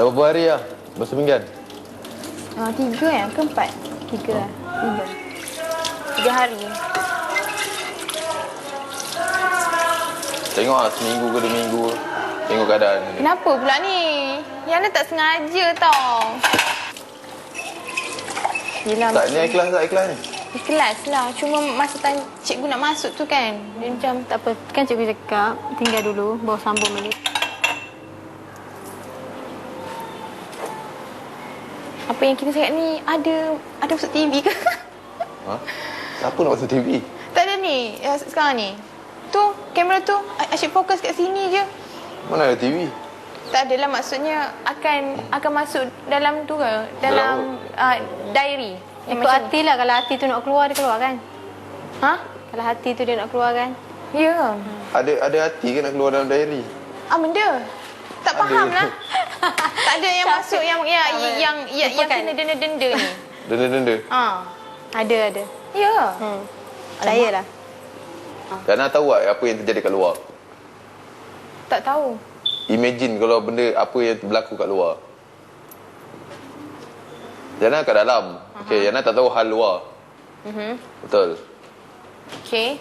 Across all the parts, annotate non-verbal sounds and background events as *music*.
Dah berapa hari lah? Masa pinggan? Ah, tiga ya? Ke empat? Tiga lah. Tiga. Tiga hari. Tengok lah seminggu ke dua minggu. Tengok keadaan. Kenapa pula ni? Yana tak sengaja tau. Yelah, Tak, ni ikhlas tak ikhlas ni? Ikhlas lah. Cuma masa tanya cikgu nak masuk tu kan. Dia macam Tak apa, kan cikgu cakap tinggal dulu, baru sambung balik. Apa yang kita cakap ni ada ada masuk TV ke? Ha? Siapa nak masuk TV? tak ada ni. Ya, sekarang ni. Tu, kamera tu asyik fokus kat sini je. Mana ada TV? Tak adalah maksudnya akan akan masuk dalam tu ke? Dalam uh, diary. Yang Ikut hati lah, kalau hati tu nak keluar, dia keluar kan? Ha? Kalau hati tu dia nak keluar kan? Ya. Yeah. Ada ada hati ke nak keluar dalam diary? Ah benda. Tak faham lah. *laughs* tak ada yang masuk yang yang Tak apa. yang yang, yang Lupakan. kena denda-denda ni. *laughs* Denda-denda. Ha. Ada, ada. Ya. Hmm. Saya lah. Jana tahu tak apa yang terjadi kat luar? Tak tahu. Imagine kalau benda apa yang berlaku kat luar. Jana kat dalam. Okey, Jana tak tahu hal luar. Mhm. Betul. Okay.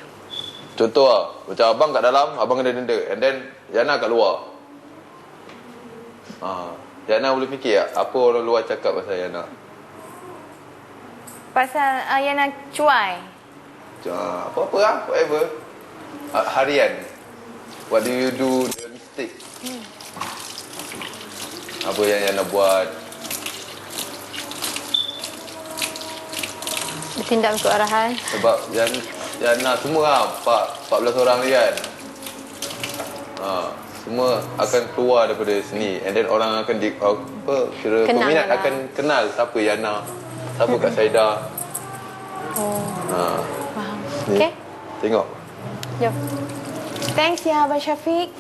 Contoh lah, macam abang kat dalam, abang kena denda. And then, Jana kat luar. Ha. Jana boleh fikir tak apa orang luar cakap pasal Jana? Pasal uh, yang nak cuai. Ha, apa-apa lah, whatever. Ha, harian. What do you do the mistake? Apa yang Jana buat? Bertindak ikut arahan. Sebab Jan, Jana semua lah, empat- 14 orang ni kan. Semua akan keluar daripada sini and then orang akan di, apa kira Kenal peminat lah. akan kenal siapa Yana, siapa Kak Saida. Oh, Ha, Faham. Okay. Tengok. jom. Thanks ya Abang Syafiq.